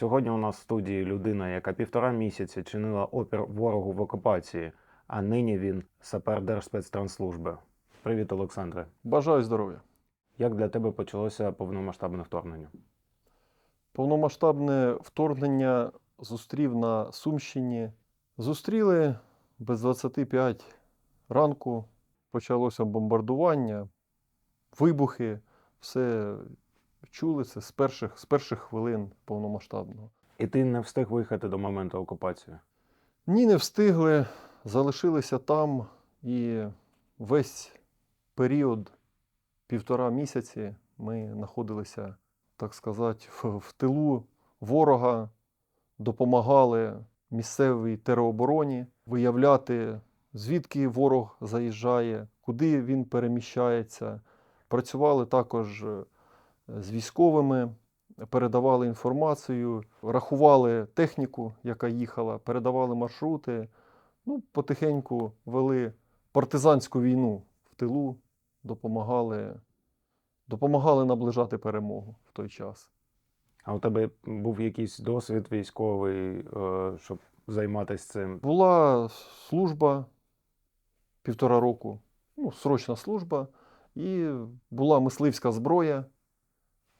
Сьогодні у нас в студії людина, яка півтора місяця чинила опір ворогу в окупації, а нині він сапер Держспецтранслужби. Привіт, Олександре. Бажаю здоров'я. Як для тебе почалося повномасштабне вторгнення? Повномасштабне вторгнення зустрів на Сумщині. Зустріли без 25 ранку. Почалося бомбардування, вибухи. Все чули це з перших, з перших хвилин повномасштабного. І ти не встиг виїхати до моменту окупації. Ні, не встигли, залишилися там і весь період півтора місяці ми знаходилися, так сказати, в, в тилу ворога, допомагали місцевій теробороні виявляти, звідки ворог заїжджає, куди він переміщається. Працювали також з військовими, передавали інформацію, рахували техніку, яка їхала, передавали маршрути. Ну, потихеньку вели партизанську війну в тилу, допомагали, допомагали наближати перемогу в той час. А у тебе був якийсь досвід військовий, е, щоб займатися цим? Була служба півтора року, ну, срочна служба, і була мисливська зброя.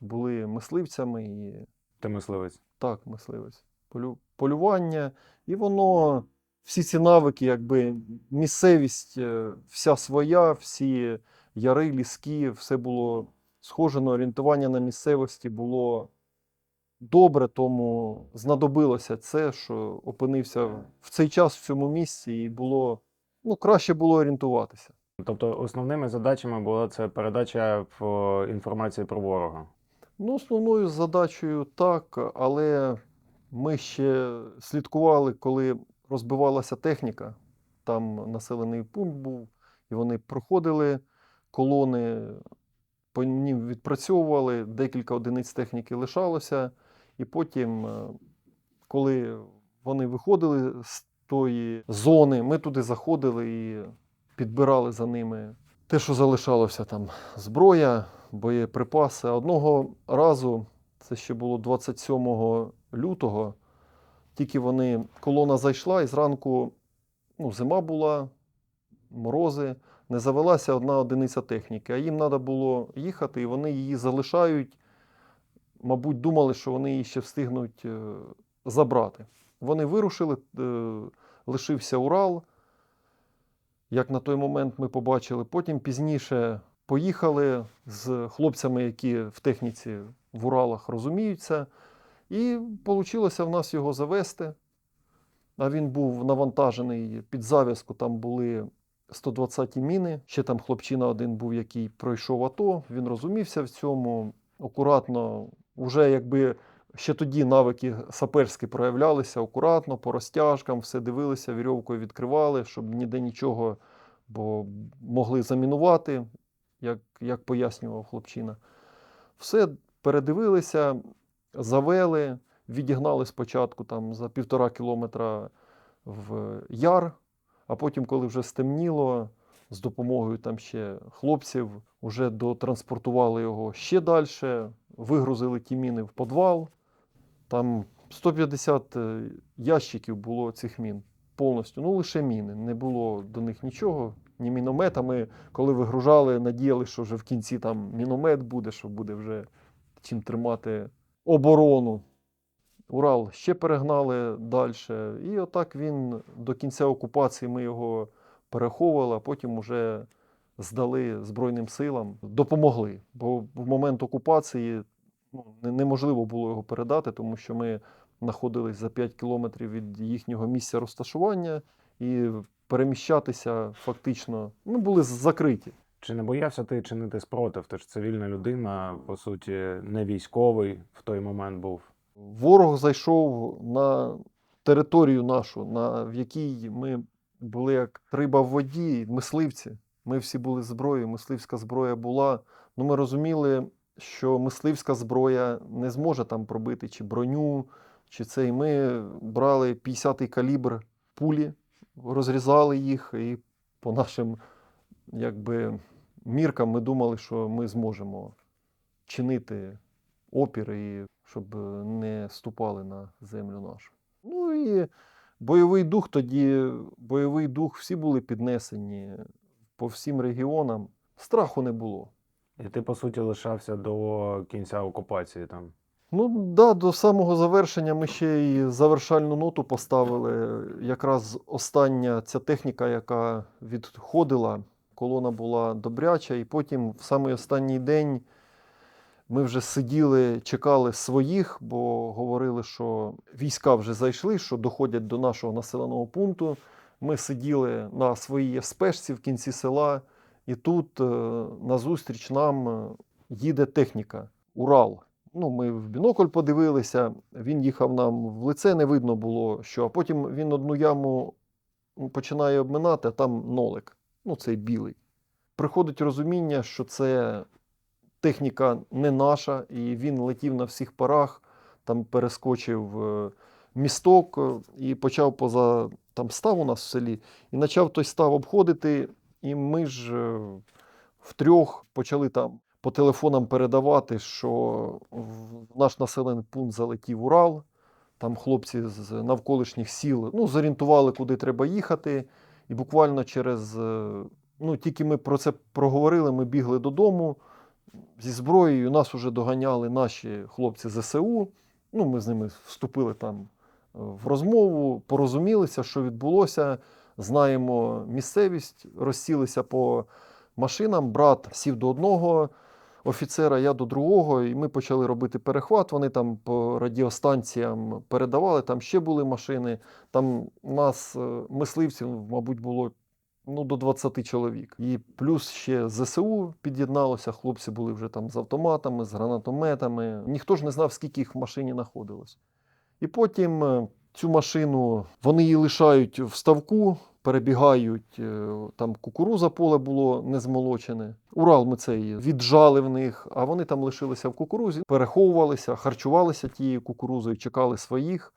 Були мисливцями і Ти мисливець. Так, мисливець. Полю... Полювання. І воно, всі ці навики, якби місцевість е, вся своя, всі яри, ліски, все було схоже на орієнтування на місцевості було добре, тому знадобилося це, що опинився в цей час в цьому місці, і було ну, краще було орієнтуватися. Тобто основними задачами була це передача в- інформації про ворога. Ну, основною задачею так, але ми ще слідкували, коли розбивалася техніка. Там населений пункт був, і вони проходили колони, по ним відпрацьовували, декілька одиниць техніки лишалося. І потім, е, коли вони виходили з тої зони, ми туди заходили і підбирали за ними те, що залишалося там зброя, боєприпаси. Одного разу, це ще було 27 лютого, тільки вони, колона зайшла, і зранку ну, зима була, морози, не завелася одна одиниця техніки, а їм треба було їхати, і вони її залишають. Мабуть, думали, що вони її ще встигнуть е, забрати. Вони вирушили, е, лишився Урал. Як на той момент ми побачили, потім пізніше поїхали з хлопцями, які в техніці в Уралах розуміються, і вийшло в нас його завести. А він був навантажений під зав'язку, там були 120 міни. Ще там хлопчина один був, який пройшов АТО. Він розумівся в цьому. Акуратно, вже якби ще тоді навики саперські проявлялися, акуратно, по розтяжкам, все дивилися, вірьовкою відкривали, щоб ніде нічого, бо могли замінувати, як, як пояснював хлопчина. Все передивилися, завели, відігнали спочатку там за півтора кілометра в яр, а потім, коли вже стемніло, з допомогою там ще хлопців, вже дотранспортували його ще далі, вигрузили ті міни в підвал. Там 150 е, ящиків було цих мін повністю. Ну, лише міни. Не було до них нічого. Ні міномета. Ми, коли вигружали, надіяли, що вже в кінці там міномет буде, що буде вже чим тримати оборону. Урал ще перегнали далі. І отак він до кінця окупації ми його переховували, а потім вже здали Збройним силам, допомогли. Бо в момент окупації ну, неможливо було його передати, тому що ми знаходились за 5 кілометрів від їхнього місця розташування і переміщатися фактично ну, були закриті. Чи не боявся ти чинити спротив? Ти ж цивільна людина, по суті, не військовий в той момент був. Ворог зайшов на територію нашу, на, в якій ми були як риба в воді, мисливці. Ми всі були зброєю, мисливська зброя була. Ну, ми розуміли, що мисливська зброя не зможе там пробити чи броню, чи це. І ми брали 50-й калібр пулі, розрізали їх, і по нашим якби, міркам ми думали, що ми зможемо чинити опір і щоб е, не ступали на землю нашу. Ну і бойовий дух тоді, бойовий дух, всі були піднесені по всім регіонам. Страху не було. І ти, по суті, лишався до кінця окупації там. Ну да, до самого завершення ми ще й завершальну ноту поставили. Якраз остання ця техніка, яка відходила, колона була добряча, і потім в самий останній день ми вже сиділи, чекали своїх, бо говорили, що війська вже зайшли, що доходять до нашого населеного пункту. Ми сиділи на своїй спешці в кінці села, і тут е, назустріч нам е, їде техніка Урал. Ну, ми в бінокль подивилися, він їхав нам в лице, не видно було, що. А потім він одну яму починає обминати, а там нолик. Ну, цей білий. Приходить розуміння, що це техніка не наша, і він летів на всіх парах, там перескочив е, місток е, і почав поза там став у нас в селі, і почав той став обходити. І ми ж е, втрьох почали там по телефонам передавати, що в наш населений пункт залетів Урал. Там хлопці з навколишніх сіл ну, зорієнтували, куди треба їхати. І буквально через, е, ну, тільки ми про це проговорили, ми бігли додому зі зброєю. Нас вже доганяли наші хлопці ЗСУ. Ну, ми з ними вступили там е, в розмову, порозумілися, що відбулося. Знаємо місцевість, розсілися по машинам. Брат сів до одного офіцера, я до другого, і ми почали робити перехват. Вони там по радіостанціям передавали, там ще були машини. Там нас е, мисливців, мабуть, було ну, до 20 чоловік. І плюс ще ЗСУ під'єдналося, хлопці були вже там з автоматами, з гранатометами. Ніхто ж не знав, скільки їх в машині знаходилось. І потім е, цю машину вони її лишають в ставку, перебігають, е, там кукуруза поле було не змолочене. Урал ми цей віджали в них, а вони там лишилися в кукурузі, переховувалися, харчувалися тією кукурузою, чекали своїх,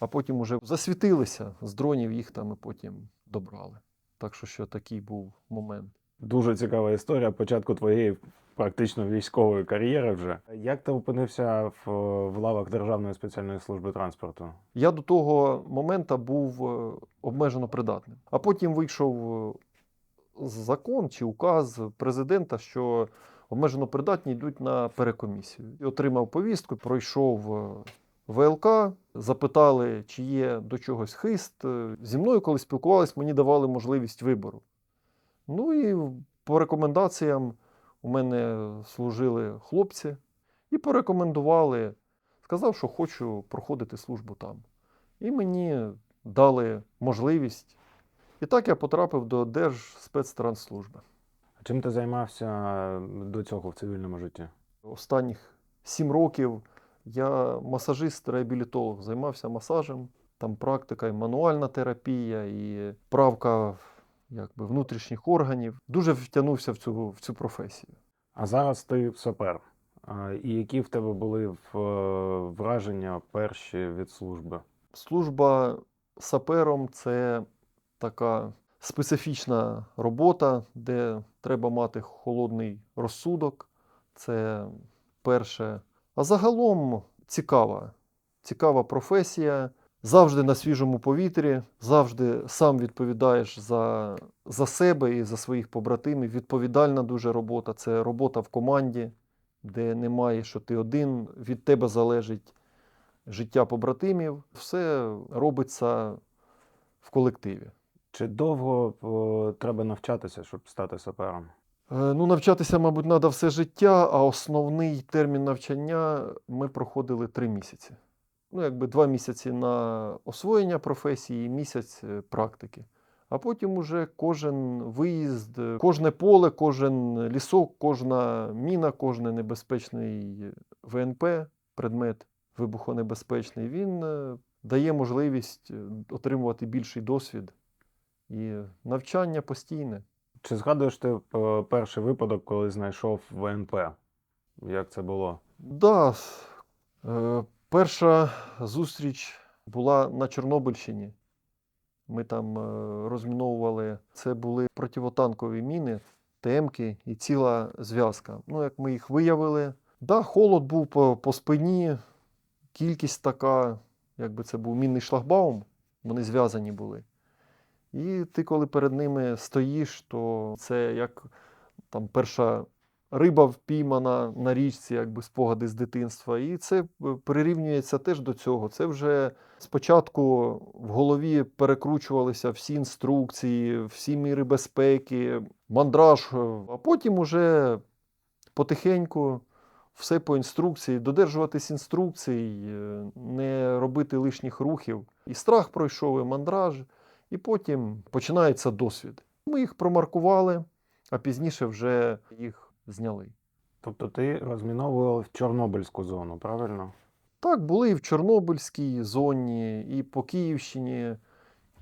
а потім уже засвітилися з дронів, їх там і потім добрали. Так що, що такий був момент. Дуже цікава історія початку твоєї практично військової кар'єри вже. Як ти опинився в, в лавах Державної спеціальної служби транспорту? Я до того моменту був е, обмежено придатним. А потім вийшов е, закон чи указ президента, що обмежено придатні йдуть на перекомісію. І отримав повістку, пройшов е, ВЛК, запитали, чи є до чогось хист. Зі мною, коли спілкувались, мені давали можливість вибору. Ну і по рекомендаціям у мене служили хлопці і порекомендували, сказав, що хочу проходити службу там. І мені дали можливість. І так я потрапив до Держспецтранслужби. А чим ти займався до цього в цивільному житті? Останніх сім років я масажист-реабілітолог, займався масажем. Там практика і мануальна терапія, і правка якби, внутрішніх органів. Дуже втягнувся в цю, в цю професію. А зараз ти сапер. І які в тебе були е, враження перші від служби? Служба сапером це така специфічна робота, де треба мати холодний розсудок. Це перше. А загалом цікава, цікава професія. Завжди на свіжому повітрі, завжди сам відповідаєш за, за себе і за своїх побратимів. Відповідальна дуже робота. Це робота в команді, де немає, що ти один, від тебе залежить життя побратимів. Все робиться в колективі. Чи довго е, треба навчатися, щоб стати сапером? Е, Ну, навчатися, мабуть, треба все життя, а основний термін навчання ми проходили три місяці. Ну, якби два місяці на освоєння професії, місяць е, практики. А потім уже кожен виїзд, е, кожне поле, кожен лісок, кожна міна, кожен небезпечний ВНП, предмет вибухонебезпечний, він е, дає можливість е, отримувати більший досвід і навчання постійне. Чи згадуєш ти е, перший випадок, коли знайшов ВНП? Як це було? Да, е, перша зустріч була на Чорнобильщині. Ми там е, розміновували. Це були противотанкові міни, ТМки і ціла зв'язка. Ну, як ми їх виявили, да, холод був по, по спині, кількість така, якби це був мінний шлагбаум, вони зв'язані були. І ти, коли перед ними стоїш, то це як там перша риба впіймана на річці, якби спогади з дитинства. І це е, прирівнюється теж до цього. Це вже спочатку в голові перекручувалися всі інструкції, всі міри безпеки, мандраж, е, а потім уже потихеньку все по інструкції, додержуватись інструкцій, е, не робити лишніх рухів. І страх пройшов, і мандраж, і потім починається досвід. Ми їх промаркували, а пізніше вже їх зняли. Тобто ти розміновував Чорнобильську зону, правильно? Так, були і в Чорнобильській зоні, і по Київщині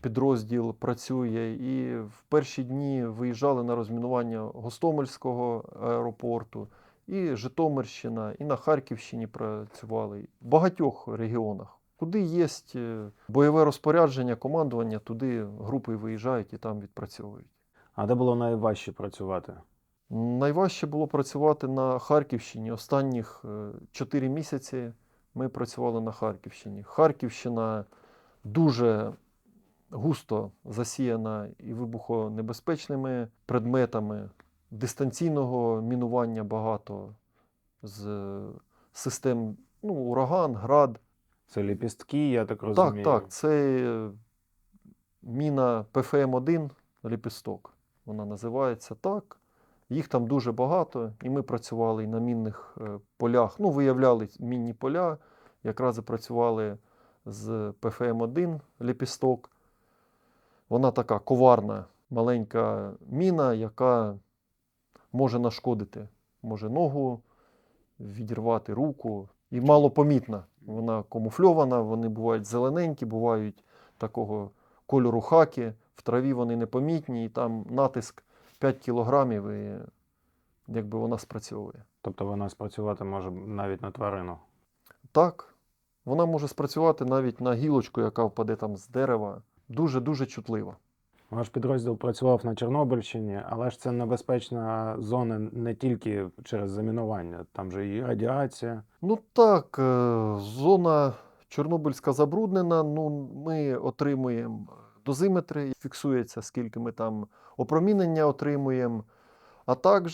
підрозділ працює, і в перші дні виїжджали на розмінування Гостомельського аеропорту, і Житомирщина, і на Харківщині працювали, в багатьох регіонах. Куди є бойове розпорядження, командування, туди групи виїжджають і там відпрацьовують. А де було найважче працювати? Найважче було працювати на Харківщині. Останніх 4 місяці ми працювали на Харківщині. Харківщина дуже густо засіяна і вибухонебезпечними предметами. Дистанційного мінування багато з систем ну, ураган, град. Це ліпістки, я так розумію. Так, так, це е, міна ПФМ-1 ліпісток. Вона називається так. Їх там дуже багато, і ми працювали і на мінних е, полях. Ну, виявляли мінні поля, якраз і працювали з ПФМ-1 ліпісток. Вона така коварна, маленька міна, яка може нашкодити, може ногу відірвати руку. І малопомітна. Вона камуфльована, вони бувають зелененькі, бувають такого кольору хаки, в траві вони непомітні, і там натиск 5 кілограмів, і якби вона спрацьовує. Тобто вона спрацювати може навіть на тварину. Так, вона може спрацювати навіть на гілочку, яка впаде там з дерева. Дуже-дуже чутлива. Ваш підрозділ працював на Чорнобильщині, але ж це небезпечна зона не тільки через замінування, там же і радіація. Ну так, е, зона Чорнобильська забруднена. Ну, ми отримуємо дозиметри, фіксується, скільки ми там опромінення отримуємо. А також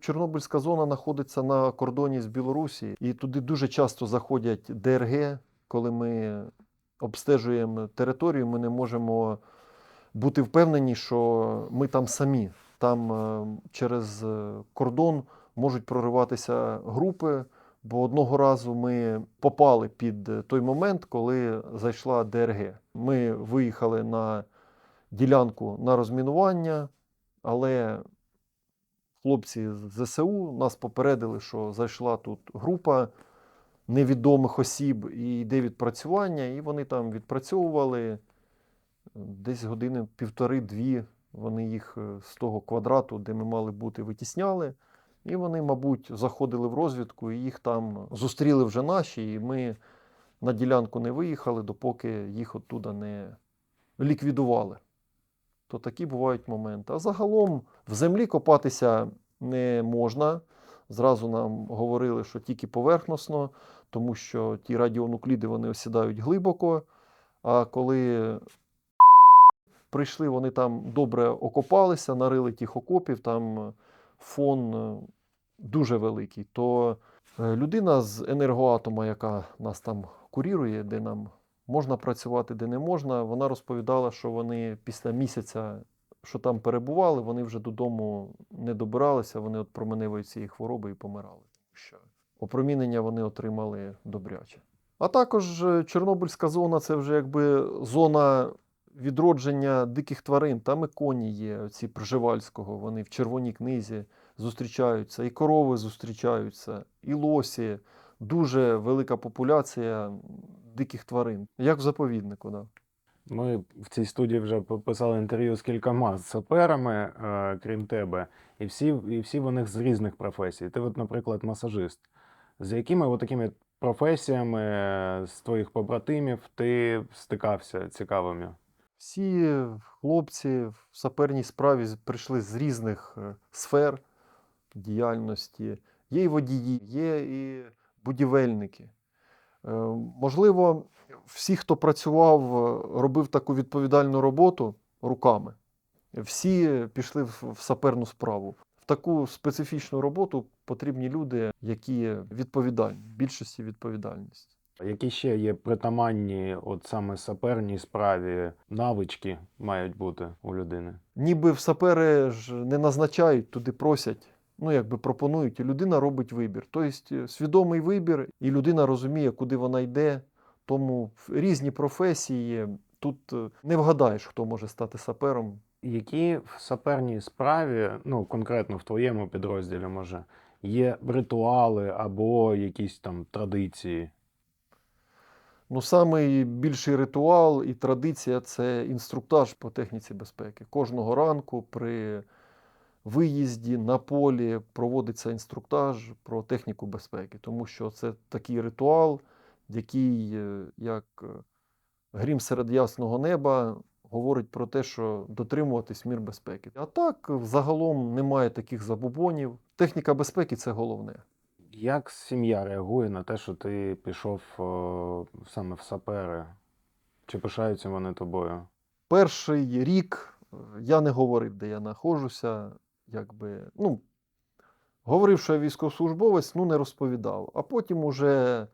Чорнобильська зона знаходиться на кордоні з Білорусі, і туди дуже часто заходять ДРГ. Коли ми обстежуємо територію, ми не можемо бути впевнені, що ми там самі. Там е, через е, кордон можуть прориватися групи. Бо одного разу ми попали під е, той момент, коли зайшла ДРГ. Ми виїхали на ділянку на розмінування, але хлопці з ЗСУ нас попередили, що зайшла тут група невідомих осіб і йде відпрацювання, і вони там відпрацьовували десь години півтори-дві. Вони їх е, з того квадрату, де ми мали бути, витісняли. І вони, мабуть, заходили в розвідку, і їх там зустріли вже наші, і ми на ділянку не виїхали, допоки їх оттуда не ліквідували. То такі бувають моменти. А загалом в землі копатися не можна. Зразу нам говорили, що тільки поверхносно, тому що ті радіонукліди вони осідають глибоко. А коли прийшли, вони там добре окопалися, нарили тих окопів, там фон е, дуже великий. То е, людина з енергоатома, яка нас там курірує, де нам можна працювати, де не можна, вона розповідала, що вони після місяця, що там перебували, вони вже додому не добиралися, вони от променевої цієї хвороби і помирали. Що опромінення вони отримали добряче. А також е, Чорнобильська зона це вже якби зона відродження диких тварин. Там і коні є, ці Пржевальського, вони в червоній книзі зустрічаються, і корови зустрічаються, і лосі. Дуже велика популяція диких тварин, як в заповіднику. Да. Ми в цій студії вже писали інтерв'ю з кількома саперами, е, крім тебе, і всі, і всі вони з різних професій. Ти, от, наприклад, масажист. З якими от такими професіями е, з твоїх побратимів ти стикався цікавими? Всі хлопці в саперній справі прийшли з різних е, сфер діяльності. Є і водії, є і будівельники. Е, Можливо, всі, хто працював, е, робив таку відповідальну роботу руками, всі пішли в саперну справу. В таку специфічну роботу потрібні люди, які відповідальні, більшості відповідальність. Які ще є притаманні, от саме саперній справі, навички мають бути у людини? Ніби в сапери ж не назначають, туди просять, ну якби пропонують, і людина робить вибір. Тобто е, свідомий вибір, і людина розуміє, куди вона йде. Тому різні професії тут е, не вгадаєш, хто може стати сапером. Які в саперній справі, ну конкретно в твоєму підрозділі, може, є ритуали або якісь там традиції? Ну, самий більший ритуал і традиція це інструктаж по техніці безпеки. Кожного ранку при виїзді на полі проводиться інструктаж про техніку безпеки, тому що це такий ритуал, який, е, як е, грім серед ясного неба, говорить про те, що дотримуватись мір безпеки. А так, загалом немає таких забубонів. Техніка безпеки це головне. Як сім'я реагує на те, що ти пішов о, саме в сапери? Чи пишаються вони тобою? Перший рік е, я не говорив, де я знаходжуся. Якби, ну, говорив, що я військовослужбовець, ну не розповідав. А потім уже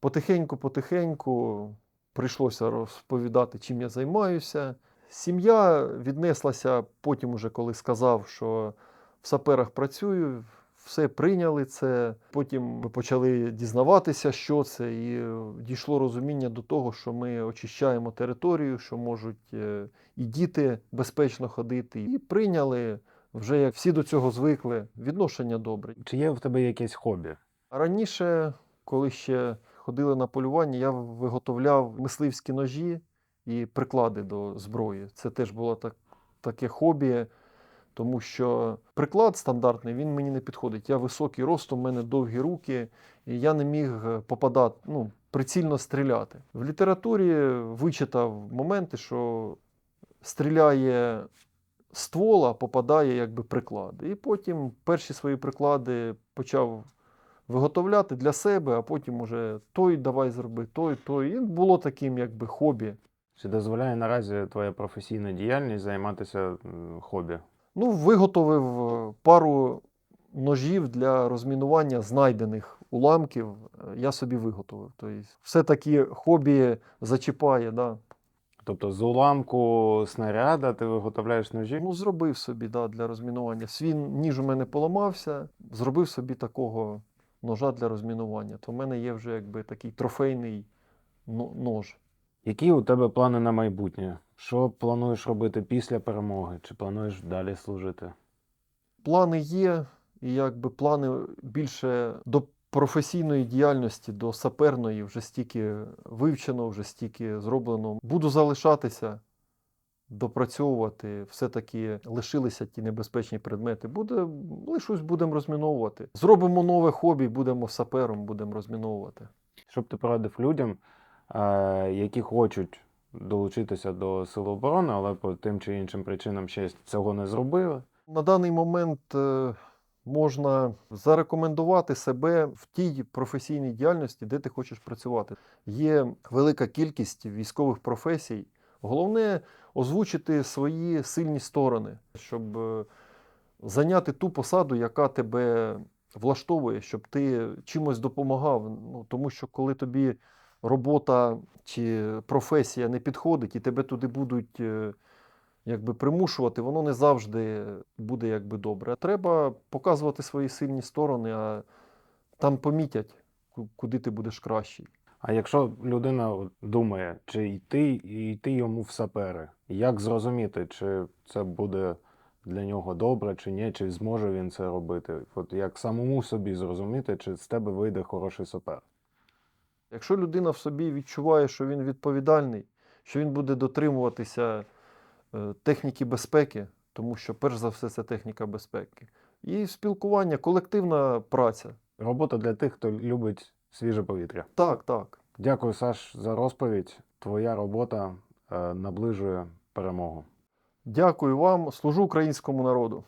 потихеньку-потихеньку прийшлося розповідати, чим я займаюся. Сім'я віднеслася потім, уже коли сказав, що в саперах працюю, все прийняли це. Потім ми почали дізнаватися, що це, і дійшло розуміння до того, що ми очищаємо територію, що можуть е, і діти безпечно ходити. І прийняли вже як всі до цього звикли. Відношення добре. Чи є в тебе якесь хобі? Раніше, коли ще ходили на полювання, я виготовляв мисливські ножі і приклади до зброї. Це теж було так, таке хобі, тому що приклад стандартний він мені не підходить. Я високий ростом, у мене довгі руки, і я не міг попадати, ну, прицільно стріляти. В літературі вичитав моменти, що стріляє ствол, а попадає якби приклад. І потім перші свої приклади почав виготовляти для себе, а потім уже той давай зроби, той, той. І було таким якби хобі. Чи дозволяє наразі твоя професійна діяльність займатися хобі? Ну, виготовив е, пару ножів для розмінування знайдених уламків. е, Я собі виготовив. Тобто, все-таки хобі зачіпає. Да. Тобто з уламку снаряда ти виготовляєш ножі? Ну, зробив собі да, для розмінування. Свій ніж у мене поламався, зробив собі такого ножа для розмінування. То в мене є вже якби такий трофейний нож. Які у тебе плани на майбутнє? Що плануєш робити після перемоги? Чи плануєш далі служити? Плани є, і якби плани більше до професійної діяльності, до саперної вже стільки вивчено, вже стільки зроблено. Буду залишатися, допрацьовувати. Все-таки лишилися ті небезпечні предмети. Буде, лишусь, будемо розміновувати. Зробимо нове хобі, будемо сапером, будемо розміновувати. Що б ти порадив людям, е, які хочуть долучитися до Сил оборони, але по тим чи іншим причинам ще цього не зробили? На даний момент е, можна зарекомендувати себе в тій професійній діяльності, де ти хочеш працювати. Є велика кількість військових професій. Головне озвучити свої сильні сторони, щоб е, зайняти ту посаду, яка тебе влаштовує, щоб ти чимось допомагав. Ну, тому що коли тобі робота чи професія не підходить, і тебе туди будуть е, якби примушувати, воно не завжди буде якби добре. Треба показувати свої сильні сторони, а там помітять, куди ти будеш кращий. А якщо людина думає, чи йти і йти йому в сапери, як зрозуміти, чи це буде для нього добре, чи ні, чи зможе він це робити? От як самому собі зрозуміти, чи з тебе вийде хороший сапер? Якщо людина в собі відчуває, що він відповідальний, що він буде дотримуватися техніки безпеки, тому що перш за все це техніка безпеки, і спілкування, колективна праця. Робота для тих, хто любить свіже повітря. Так, так. Дякую, Саш, за розповідь. Твоя робота е, наближує перемогу. Дякую вам, служу українському народу.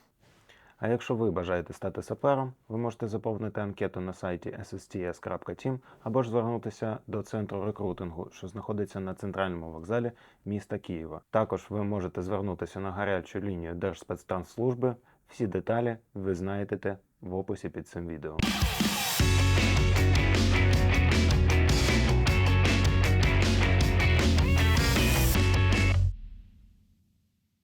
А якщо ви бажаєте стати сапером, ви можете заповнити анкету на сайті ssts.team або ж звернутися до центру рекрутингу, що знаходиться на центральному вокзалі міста Києва. Також ви можете звернутися на гарячу лінію Держспецтранслужби. Всі деталі ви знайдете в описі під цим відео.